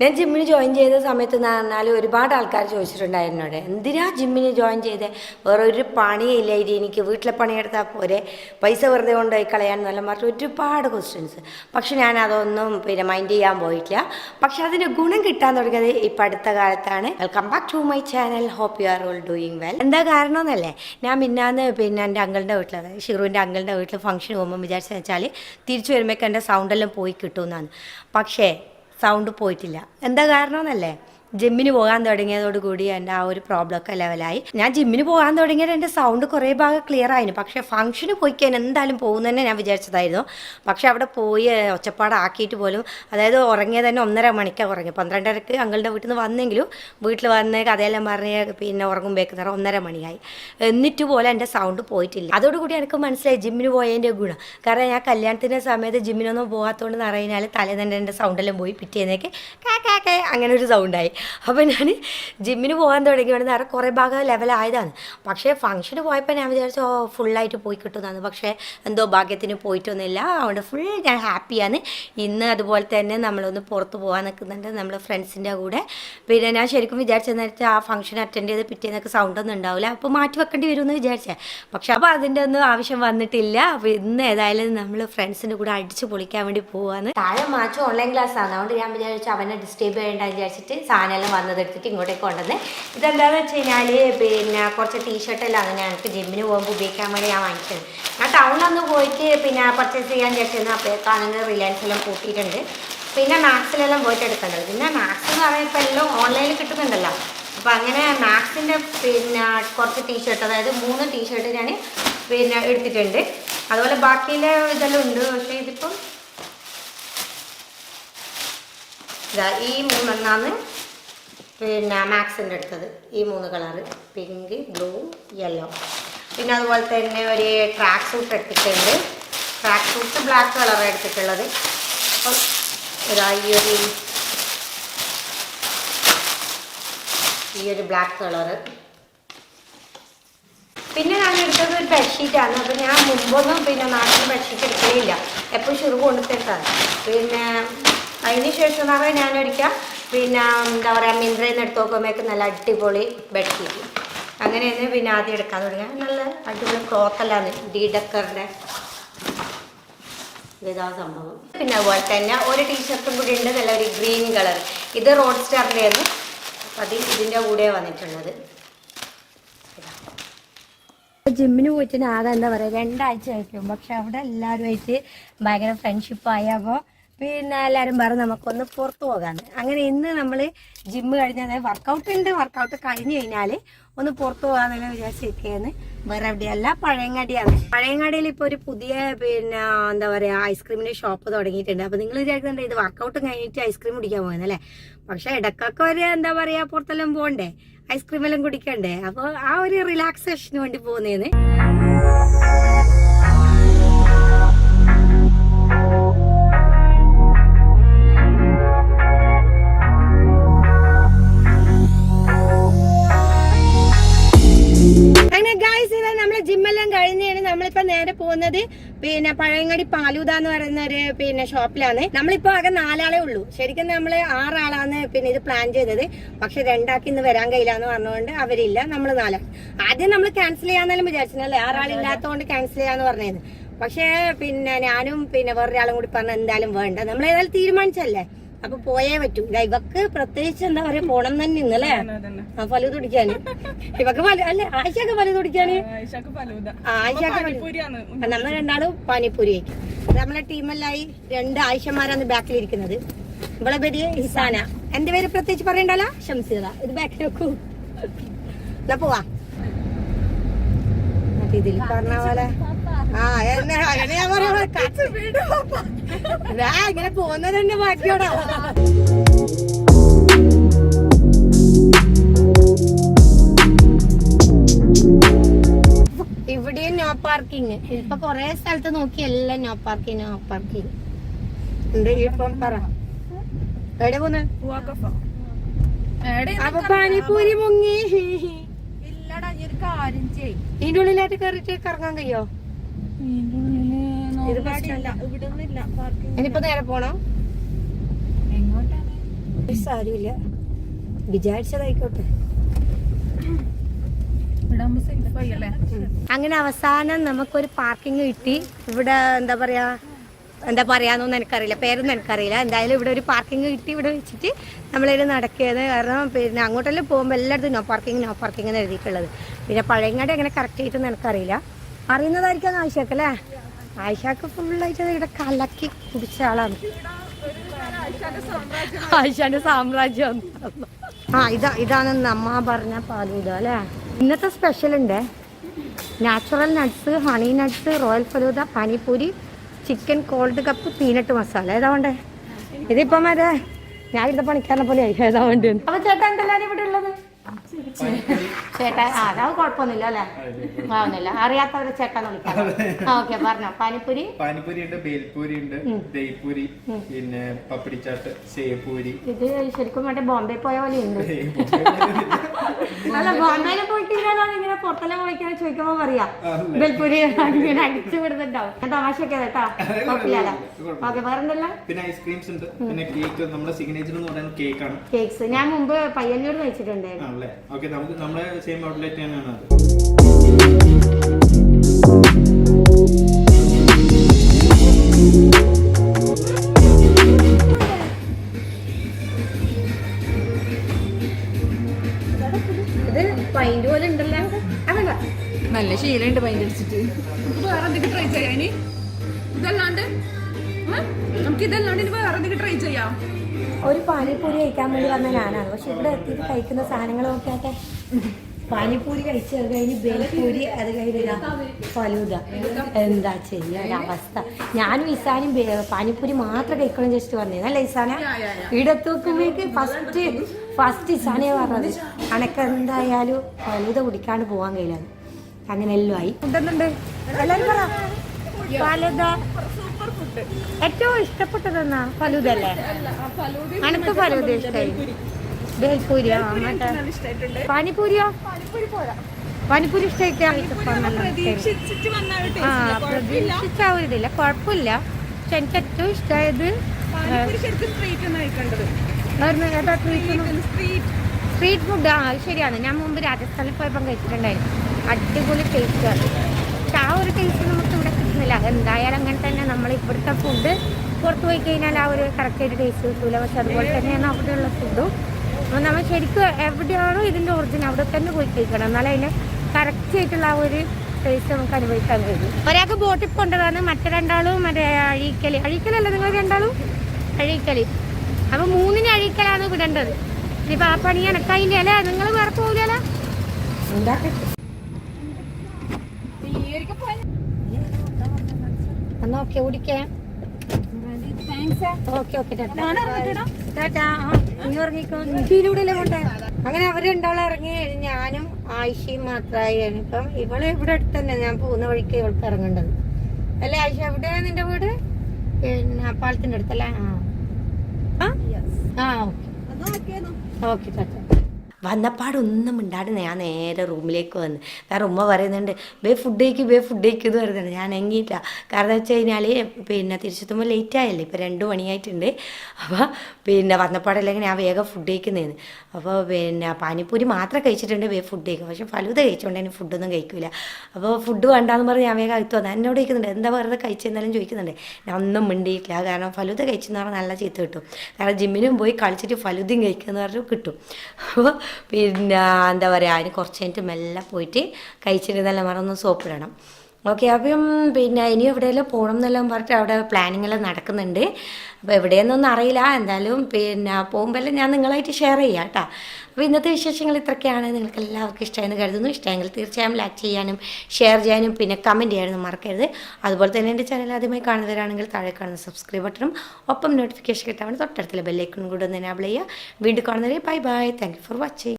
ഞാൻ ജിമ്മിന് ജോയിൻ ചെയ്ത സമയത്ത് എന്ന് പറഞ്ഞാൽ ഒരുപാട് ആൾക്കാർ ചോദിച്ചിട്ടുണ്ടായിരുന്നു അവിടെ. എന്തിനാ ജിമ്മിന് ജോയിൻ ചെയ്തേ? വേറെ ഒരു പണിയില്ല ഇനി എനിക്ക് വീട്ടിലെ പണിയെടുത്താൽ പോരെ. പൈസ വെറുതെ കൊണ്ടുപോയി കളയാൻ നല്ല പറഞ്ഞ് ഒരുപാട് ക്വസ്റ്റ്യൻസ് പക്ഷെ ഞാൻ അതൊന്നും പിന്നെ മൈൻഡ് ചെയ്യാൻ പോയിട്ടില്ല. പക്ഷെ അതിന്റെ ഗുണം കിട്ടാൻ തുടങ്ങിയത് ഇപ്പം അടുത്ത കാലത്താണ്. Welcome back to my channel hope you are all doing well എന്താ കാരണം എന്നല്ലേ ഞാൻ മിന്നാന്ന് പിന്നെ എന്റെ അങ്കിളിന്റെ വീട്ടിൽ അതായത് ഷിറുവിന്റെ അങ്കിളിന്റെ വീട്ടിൽ ഫംഗ്ഷൻ പോകുമ്പോൾ വിചാരിച്ചെന്ന് വെച്ചാൽ തിരിച്ചു വരുമ്പോഴേക്കും എന്റെ സൗണ്ടെല്ലാം പോയി കിട്ടുമെന്നാണ് പക്ഷേ സൗണ്ട് പോയിട്ടില്ല. എന്താ കാരണം എന്നല്ലേ ജിമ്മിന് പോകാൻ തുടങ്ങിയതോടുകൂടി എന്റെ ആ ഒരു പ്രോബ്ലം ഒക്കെ ലെവലായി ഞാൻ ജിമ്മിന് പോകാൻ തുടങ്ങിയത് എന്റെ സൗണ്ട് കുറേ ഭാഗം ക്ലിയർ ആയിരുന്നു പക്ഷേ ഫംഗ്ഷന് പോയി കഴിഞ്ഞാൽ എന്തായാലും പോകുന്ന തന്നെ ഞാൻ വിചാരിച്ചതായിരുന്നു. പക്ഷേ അവിടെ പോയി ഒച്ചപ്പാടാക്കിയിട്ട് പോലും അതായത് ഉറങ്ങിയത് തന്നെ ഒന്നര മണിക്കാണ് ഉറങ്ങി പന്ത്രണ്ടരക്ക് അങ്ങളുടെ വീട്ടിൽ നിന്ന് വന്നെങ്കിലും വീട്ടിൽ വന്ന് കഥയെല്ലാം പറഞ്ഞ് പിന്നെ ഉറങ്ങുമ്പോഴേക്ക് നേരം ഒന്നര മണിയായി. എന്നിട്ട് പോലും എന്റെ സൗണ്ട് പോയിട്ടില്ല. അതോടുകൂടി എനിക്ക് മനസ്സിലായി ജിമ്മിന് പോയതിന്റെ ഗുണം. കാരണം ഞാൻ കല്യാണത്തിന്റെ സമയത്ത് ജിമ്മിനൊന്നും പോകാത്തതുകൊണ്ട് തലേ തന്നെ എന്റെ സൗണ്ടെല്ലാം പോയി പിറ്റേന്നേക്ക് കാ കാ അങ്ങനെ ഒരു സൗണ്ടായി അപ്പോൾ ഞാൻ ജിമ്മിന് പോകാൻ തുടങ്ങിയാണ് നേരെ കുറേ ഭാഗം ലെവലായതാണ് പക്ഷേ ഫംഗ്ഷന് പോയപ്പോൾ ഞാൻ വിചാരിച്ചു ഓ ഫുള്ളായിട്ട് പോയി കിട്ടുന്നതാണ്. പക്ഷേ എന്തോ ഭാഗ്യത്തിന് പോയിട്ടൊന്നുമില്ല. അതുകൊണ്ട് ഫുൾ ഞാൻ ഹാപ്പിയാണ് ഇന്ന് അതുപോലെ തന്നെ നമ്മളൊന്ന് പുറത്ത് പോകാൻ നിൽക്കുന്നുണ്ട് നമ്മൾ ഫ്രണ്ട്സിന്റെ കൂടെ. പിന്നെ ഞാൻ ശരിക്കും വിചാരിച്ചെന്ന് വെച്ചാൽ ആ ഫംഗ്ഷൻ അറ്റൻഡ് ചെയ്ത് പിറ്റേന്നൊക്കെ സൗണ്ടൊന്നും ഉണ്ടാവില്ല. അപ്പോൾ മാറ്റി വെക്കേണ്ടി വരുമെന്ന് വിചാരിച്ചേ. പക്ഷെ അപ്പോൾ അതിന്റെ ഒന്നും ആവശ്യം വന്നിട്ടില്ല. അപ്പോൾ ഇന്ന് ഏതായാലും നമ്മൾ ഫ്രണ്ട്സിന്റെ കൂടെ അടിച്ച് പൊളിക്കാൻ വേണ്ടി പോവാന്ന് താഴെ മാച്ച് ഓൺലൈൻ ക്ലാസ് ആണ്. അതുകൊണ്ട് ഞാൻ വിചാരിച്ചു അവനെ ഡിസ്റ്റേബ് ചെയ്യേണ്ട വിചാരിച്ചിട്ട് സാധനമെല്ലാം വന്നതെടുത്തിട്ട് ഇങ്ങോട്ടേക്ക് കൊണ്ടുവന്ന് ഇതെന്താണെന്ന് വെച്ച് കഴിഞ്ഞാൽ പിന്നെ കുറച്ച് ടീഷർട്ടെല്ലാം അങ്ങനെ ഞങ്ങൾക്ക് ജിമ്മിന് പോകുമ്പോൾ ഉപയോഗിക്കാൻ വേണ്ടി ഞാൻ വാങ്ങിച്ചത്. ഞാൻ ടൗണിലൊന്ന് പോയിട്ട് പിന്നെ പർച്ചേസ് ചെയ്യാൻ വിചാരിച്ചിരുന്നു. അപ്പോഴേക്കാണെങ്കിൽ റിലയൻസിലും കൂട്ടിയിട്ടുണ്ട്. പിന്നെ മാക്സിലെല്ലാം പോയിട്ട് എടുക്കേണ്ടത്. പിന്നെ മാക്സ് എന്ന് പറയുമ്പോൾ എല്ലാം ഓൺലൈനിൽ കിട്ടുന്നുണ്ടല്ലോ. അപ്പോൾ അങ്ങനെ മാക്സിന്റെ പിന്നെ കുറച്ച് ടീഷർട്ട് അതായത് മൂന്ന് ടീഷർട്ട് ഞാൻ പിന്നെ എടുത്തിട്ടുണ്ട്. അതുപോലെ ബാക്കിയിലെ ഇതെല്ലാം ഉണ്ട്. പക്ഷേ ഇതിപ്പം ഇതാ ഈ മൂന്നെണ്ണാണ് പിന്നെ മാക്സിന്റെ എടുത്തത് ഈ മൂന്ന് കളറ്. Pink blue yellow. പിന്നെ അതുപോലെ തന്നെ ഒരു ട്രാക്ക് സൂട്ട് എടുത്തിട്ടുണ്ട്. ട്രാക്ക് സൂട്ട് ബ്ലാക്ക് കളറാണ് എടുത്തിട്ടുള്ളത്. അപ്പം ഇതാ ഈ ഒരു ഈ ഒരു ബ്ലാക്ക് കളറ്. പിന്നെ ഞാൻ എടുത്തത് ഒരു ബെഡ്ഷീറ്റാണ് അപ്പം ഞാൻ മുമ്പൊന്നും പിന്നെ നാട്ടിൽ ബെഡ്ഷീറ്റ് എടുക്കലില്ല. എപ്പോഴും ഷുറു കൊണ്ടുത്തരത്താണ്. പിന്നെ അതിന് ശേഷം എന്ന് പറഞ്ഞാൽ ഞാൻ ഒരിക്കൽ പിന്നെ എന്താ പറയുക മിന്ത്രയിൽ നിന്ന് എടുത്ത് നോക്കുമ്പോഴേക്ക് നല്ല അടിപൊളി ബെഡ്ഷീറ്റ് അങ്ങനെയാണ് പിന്നെ ആദ്യം എടുക്കാൻ തുടങ്ങിയ നല്ല അടിപൊളി ക്ലോത്തല്ലാണ് ഡി ഡക്കറിന്റെ ഇതാ സംഭവം. പിന്നെ അതുപോലെ തന്നെ ഒരു ടീഷർട്ടും കൂടി ഉണ്ട് നല്ല ഒരു ഗ്രീൻ കളർ. ഇത് റോഡ് സ്റ്റാറിന്റെ ആണ് അത് ഇതിന്റെ കൂടെ വന്നിട്ടുള്ളത്. ജിമ്മിന് പോയിട്ട് ആകെ എന്താ പറയുക രണ്ടാഴ്ച ആയിട്ടും പക്ഷെ അവിടെ എല്ലാവരുമായിട്ട് ഭയങ്കര ഫ്രണ്ട്ഷിപ്പായി അപ്പോൾ പിന്നെ എല്ലാവരും പറഞ്ഞു നമുക്കൊന്ന് പുറത്ത് പോകാന്ന്. അങ്ങനെ ഇന്ന് നമ്മൾ ജിമ്മ് കഴിഞ്ഞാൽ വർക്കൗട്ട് ഉണ്ട്. വർക്കൗട്ട് കഴിഞ്ഞു കഴിഞ്ഞാൽ ഒന്ന് പുറത്ത് പോകാന്നെല്ലാം വിചാരിച്ചിരിക്കുന്നു വേറെ എവിടെയല്ല പഴയങ്ങാടിയാണ്. പഴയങ്ങാടിയിൽ ഇപ്പോൾ ഒരു പുതിയ പിന്നെ എന്താ പറയുക ഐസ്ക്രീമിന്റെ ഷോപ്പ് തുടങ്ങിയിട്ടുണ്ട്. അപ്പോൾ നിങ്ങൾ വിചാരിക്കുന്നുണ്ട് ഇത് വർക്കൗട്ട് കഴിഞ്ഞിട്ട് ഐസ്ക്രീം കുടിക്കാൻ പോകുന്നല്ലേ പക്ഷെ ഇടക്കൊക്കെ ഒരു എന്താ പറയുക പുറത്തെല്ലാം പോകണ്ടേ? ഐസ്ക്രീം എല്ലാം കുടിക്കണ്ടേ? അപ്പോൾ ആ ഒരു റിലാക്സേഷന് വേണ്ടി പോകുന്നേന്ന്. നമ്മളെ ജിമ്മെല്ലാം കഴിഞ്ഞാണ് നമ്മളിപ്പോ നേരെ പോകുന്നത് പിന്നെ പഴയങ്ങാടി പാലൂത എന്ന് പറയുന്ന ഒരു പിന്നെ ഷോപ്പിലാണ് നമ്മളിപ്പോ ആകെ നാലാളേ ഉള്ളൂ. ശരിക്കും നമ്മൾ ആറാളാണ് പിന്നെ ഇത് പ്ലാൻ ചെയ്തത്. പക്ഷെ രണ്ടാക്കി ഇന്ന് വരാൻ കഴിയില്ലാന്ന് പറഞ്ഞുകൊണ്ട് അവരില്ല നമ്മൾ നാലാൾ. ആദ്യം നമ്മൾ ക്യാൻസൽ ചെയ്യാന്നെല്ലാം വിചാരിച്ചില്ലേ ആറാളില്ലാത്തതുകൊണ്ട് ക്യാൻസൽ ചെയ്യാന്ന് പറഞ്ഞത് പക്ഷേ പിന്നെ ഞാനും പിന്നെ വേറൊരാളും കൂടി പറഞ്ഞ എന്തായാലും വേണ്ട. നമ്മൾ ഏതായാലും തീരുമാനിച്ചല്ലേ? അപ്പൊ പോയേ പറ്റും. ഇവക്ക് പ്രത്യേകിച്ച് എന്താ പറയാ പോണം തന്നെ ഇന്നല്ലേ ആ ഫലു തുടിക്കാന് ഇവക്ക് പല അല്ല ആയിഷക്ക് ഫലു തുടിക്കാന് ആയിഷക്ക് നമ്മൾ രണ്ടാളും പാനിപ്പൂരി ആയിരിക്കും നമ്മളെ ടീമെല്ലായി രണ്ട് ആയിഷമാരാണ് ബാക്കിൽ ഇരിക്കുന്നത്. ഇവളെ പേര് ഹിസാന എന്റെ പേര് പ്രത്യേകിച്ച് പറയണ്ടല്ലോ? ഷംസീറ. ഇത് ബാക്കിൽ വെക്കൂ. എന്നാ പോവാ. ഇതിൽ പറഞ്ഞ പോലെ അങ്ങനെ ഞാൻ പറയാ. ഇങ്ങനെ പോകുന്നത് തന്നെ ബാക്കിയോടാ ഇവിടെയും നോ പാർക്കിംഗ് ഇപ്പൊ കൊറേ സ്ഥലത്ത് നോക്കി എല്ലാം നോ പാർക്കിംഗ് നോ പറ. എവിടെ പോന്ന്? അപ്പൊ പാനിപ്പൂരി മുങ്ങി. ഇല്ലടാ ഈ ഒരു കാര്യം ചെയ് ഇതിന്റെ ഉള്ളിലായിട്ട് കറങ്ങാൻ കഴിയോ? ഇനിയിപ്പോ നേരെ പോണോ? സാരമില്ല. വിചാരിച്ചതായിക്കോട്ടെ. അങ്ങനെ അവസാനം നമുക്കൊരു പാർക്കിംഗ് കിട്ടി. ഇവിടെ എന്താ പറയാ? എന്താ പറയാന്നൊന്നും എനിക്കറിയില്ല. പേരൊന്നും എനിക്കറിയില്ല. എന്തായാലും ഇവിടെ ഒരു പാർക്കിംഗ് കിട്ടി ഇവിടെ വെച്ചിട്ട് നമ്മളിത് നടക്കിയത് കാരണം പിന്നെ അങ്ങോട്ടെല്ലാം പോകുമ്പോൾ എല്ലായിടത്തും നോ പാർക്കിംഗ് നോ പാർക്കിംഗ് എന്ന് എഴുതിയിട്ടുള്ളത്. പിന്നെ പഴയങ്ങാടി എങ്ങനെ കറക്റ്റ് ആയിട്ടൊന്നും എനിക്കറിയില്ല. അറിയുന്നതായിരിക്കും ആയിഷക്ക് അല്ലേ? ആയിഷക്ക് ഫുള്ളായിട്ട് ഇവിടെ കലക്കി കുടിച്ച ആളാണ്. ആയിഷാന്റെ സാമ്രാജ്യം ആ ഇതാ ഇതാണ് നമ്മ പറഞ്ഞ പാലൂത അല്ലേ? ഇന്നത്തെ സ്പെഷ്യൽ ഉണ്ട്. Natural nuts honey nuts royal falooda panipuri chicken cold cup peanut masala ഏതാ വേണ്ടേ? ഇതിപ്പം അതെ ഞാൻ ഇവിടുത്തെ പണിക്കാരനെ പോലെ ആയി. ഏതാ വേണ്ടി അപ്പൊ ചേട്ടാ എന്തെല്ലാം ഇവിടെ ഉള്ളത്? ചേട്ടാ ആ അത് കുഴപ്പമൊന്നുമില്ല അല്ലേ ആവുന്നില്ല. അറിയാത്തവരെ ചേട്ടൻ വിളിക്കാം. ഓക്കെ പറഞ്ഞോ. പാനിപ്പൂരി? പാനിപ്പൂരി ഉണ്ട് ബേൽപൂരി ഉണ്ട് ദഹിപ്പൂരി പിന്നെ പപ്പടിച്ചാട്ട് സേപ്പൂരി ഇത് ശരിക്കും മറ്റേ ബോംബെ പോയ പോലെ ഉണ്ട്. അല്ല ബോംബെയിൽ പോയിട്ട് ഇങ്ങനെ പുറത്തെല്ലാം പോയിക്കാൻ ചോദിക്കുമ്പോ പറയാ ബേൽപൂരി ഇങ്ങനെ അടിച്ചു വിടുന്നുണ്ടാവും. തമാശ തമാശയൊക്കെ കേട്ടാ. കുഴപ്പമില്ല. ഓക്കെ വേറെന്തല്ല? പിന്നെ ഐസ്ക്രീംസ് ഉണ്ട്. പിന്നെ കേക്ക് നമ്മുടെ സിഗ്നേച്ചർ എന്ന് പറയുന്നത് കേക്കാണ്. കേക്ക്സ്. ഞാൻ മുമ്പ് പയ്യന്നൂർ കഴിച്ചിട്ടുണ്ടായിരുന്നു. ഓക്കെ നമുക്ക് നമ്മുടെ സെയിം ഔട്ട്ലെറ്റ് തന്നെയാണ് അത്. ഇത് പൈന്റ് പോലെ ഉണ്ടല്ലോ? അതല്ല. നല്ല ശീലമുണ്ട് പൈന്റ് അടിച്ചിട്ട്. വേറെ ട്രൈ ചെയ്യാം ഇനി? ഇതല്ലാണ്ട്? നമുക്ക് ഇതല്ലാണ്ട് ഇനി വേറെ ട്രൈ ചെയ്യാം? ഒരു പാനിപ്പൂരി കഴിക്കാൻ വേണ്ടി വന്ന ഞാനാണ്. പക്ഷെ ഇവിടെ എത്തിയിട്ട് കഴിക്കുന്ന സാധനങ്ങൾ നോക്കിയാട്ടെ പാനിപ്പൂരി കഴിച്ച് അത് കഴിഞ്ഞ് ബേൽപൂരി അത് കഴിഞ്ഞ ഫലൂത എന്താ ചെയ്യാൻ അവസ്ഥ. ഞാനും ഇസാനും പാനിപ്പൂരി മാത്രം കഴിക്കണം ജസ്റ്റ് പറഞ്ഞത് അല്ലേ ഇസാന? ഇവിടെ ഫസ്റ്റ് ഫസ്റ്റ് ഇസാനെ പറഞ്ഞത്. അനക്ക് എന്തായാലും ഫലൂത കുടിക്കാണ്ട് പോകാൻ കഴിയില്ല. അങ്ങനെ എല്ലാം ആയി. ഉണ്ടെന്നുണ്ട്. എല്ലാവരും പറ. ഫലൂദ ഏറ്റവും ഇഷ്ടപ്പെട്ടതെന്നാ ഫലൂദ അല്ലേ അനക്ക് ഫലൂദ ഇഷ്ടമായി? ബേൽപൂരിയോ? പാനിപൂരിയോ? പാനിപ്പൂരി ഇഷ്ടമായിട്ട് ഒരു. കുഴപ്പമില്ല. പക്ഷെ എനിക്ക് ഏറ്റവും ഇഷ്ടമായത് സ്ട്രീറ്റ് ഫുഡ് ആ ശരിയാണ്. ഞാൻ മുമ്പ് രാജസ്ഥാനിൽ പോയപ്പോൾ കഴിച്ചിട്ടുണ്ടായിരുന്നു. അടിപൊളി ടേസ്റ്റാണ് പക്ഷെ ആ ഒരു ടേസ്റ്റ് നമുക്ക് ഇവിടെ കിട്ടുന്നില്ല എന്തായാലും അങ്ങനെ തന്നെ നമ്മൾ ഇവിടുത്തെ ഫുഡ് പുറത്ത് പോയി കഴിഞ്ഞാൽ ആ ഒരു കറക്റ്റായിട്ട് ടേസ്റ്റ് കിട്ടൂല. പക്ഷെ അതുപോലെ തന്നെയാണ് അവിടെയുള്ള ഫുഡും അപ്പോൾ നമ്മൾ ശരിക്കും എവിടെയാണോ ഇതിന്റെ ഒറിജിനൽ അവിടെ തന്നെ പോയി കഴിക്കണം. എന്നാലും അതിന് കറക്റ്റ് ആയിട്ടുള്ള ആ ഒരു ടേസ്റ്റ് നമുക്ക് അനുഭവിക്കാൻ കഴിയും. ഒരാൾക്ക് ബോട്ടിൽ കൊണ്ടതാണ് മറ്റേ രണ്ടാളും മറ്റേ അഴീക്കൽ അഴീക്കലല്ല നിങ്ങൾ രണ്ടാളും? അഴീക്കൽ അപ്പോൾ മൂന്നിന് അഴീക്കലാണ് വിടേണ്ടത്. ഇനിയിപ്പോൾ ആ പണി എനക്കായില്ല അല്ലേ നിങ്ങൾ വേറെ എന്നാ ഓക്കെ ഓടിക്കേ ഓക്കെ ഓക്കെ അങ്ങനെ അവർ രണ്ടാളും ഇറങ്ങി ഞാനും ആയിഷയും മാത്രമായി ഇപ്പം ഇവൾ ഇവിടെ അടുത്ത് തന്നെ ഞാൻ പോകുന്ന വഴിക്ക് ഇവൾക്ക് ഇറങ്ങേണ്ടത്. അല്ലേ ആയിഷ എവിടെയാ നിന്റെ വീട്? പിന്നെ പാലത്തിന്റെ അടുത്തല്ലേ? ആ. ആ. ഓക്കെ. ഓക്കെ വന്നപ്പാടൊന്നും മിണ്ടാണ്ട് ഞാൻ നേരെ റൂമിലേക്ക് വന്ന്. കാരണം ഉമ്മ പറയുന്നുണ്ട് വേ ഫുഡ് കഴിക്ക് ബേ ഫുഡ് കഴിക്കും എന്ന് പറയുന്നുണ്ട്. ഞാൻ എങ്ങിയില്ല കാരണം വെച്ച് കഴിഞ്ഞാൽ പിന്നെ തിരിച്ചെത്തുമ്പോൾ ലേറ്റ് ആയല്ലേ. ഇപ്പോൾ രണ്ട് മണിയായിട്ടുണ്ട്. അപ്പോൾ പിന്നെ വന്നപ്പാടല്ലെങ്കിൽ ഞാൻ വേഗം ഫുഡ് കഴിക്കുന്നതെന്ന് അപ്പോൾ പിന്നെ പാനിപ്പൂരി മാത്രം കഴിച്ചിട്ടുണ്ട് വേ ഫുഡ് കഴിക്കും പക്ഷേ ഫലൂത കഴിച്ചുകൊണ്ട് എനിക്ക് ഫുഡൊന്നും കഴിക്കില്ല അപ്പോൾ ഫുഡ് വേണ്ടാന്ന് പറഞ്ഞ് ഞാൻ വേഗം അകത്ത് വന്നു. എന്നോട് ചോദിക്കുന്നുണ്ട് എന്താ വെറുതെ കഴിച്ചെന്നാലും ചോദിക്കുന്നുണ്ട്. ഞാൻ ഒന്നും മിണ്ടിയിട്ടില്ല. കാരണം ഫലൂത കഴിച്ചെന്ന് പറഞ്ഞാൽ നല്ല ചീത്ത കിട്ടും. കാരണം ജിമ്മിനും പോയി കളിച്ചിട്ട് ഫലൂദയും കഴിക്കുക എന്ന് പറഞ്ഞു കിട്ടും. അപ്പോൾ പിന്നെ എന്താ പറയുക അതിന് കുറച്ച് കഴിഞ്ഞിട്ട് മെല്ലെ പോയിട്ട് കഴിച്ചിട്ട് നല്ല മറന്ന് സോപ്പിടണം ഓക്കെ അപ്പം പിന്നെ ഇനി എവിടെയെല്ലാം പോകണം എന്നെല്ലാം പറഞ്ഞിട്ട് അവിടെ പ്ലാനിങ് എല്ലാം നടക്കുന്നുണ്ട്. അപ്പോൾ എവിടെയെന്നൊന്നും അറിയില്ല. എന്തായാലും പിന്നെ പോകുമ്പോൾ ഞാൻ നിങ്ങളായിട്ട് ഷെയർ ചെയ്യാം കേട്ടോ. അപ്പോൾ ഇന്നത്തെ വിശേഷങ്ങൾ ഇത്രയൊക്കെയാണ്. നിങ്ങൾക്ക് എല്ലാവർക്കും ഇഷ്ടമായെന്ന് കരുതുന്നു. ഇഷ്ടമെങ്കിൽ തീർച്ചയായും ലൈക്ക് ചെയ്യാനും ഷെയർ ചെയ്യാനും പിന്നെ കമന്റ് ചെയ്യാനും മറക്കരുത്. അതുപോലെ തന്നെ എന്റെ ചാനൽ ആദ്യമായി കാണുന്നവരാണെങ്കിൽ താഴെ കാണുന്ന സബ്സ്ക്രൈബ് ബട്ടണും ഒപ്പം നോട്ടിഫിക്കേഷൻ കിട്ടാൻ തൊട്ടടുത്തുള്ള ബെല്ലൈക്കൺ കൂടെ ഒന്ന് എനാബിൾ ചെയ്യുക. വീണ്ടും കാണുന്നവരെ bye bye thank for watching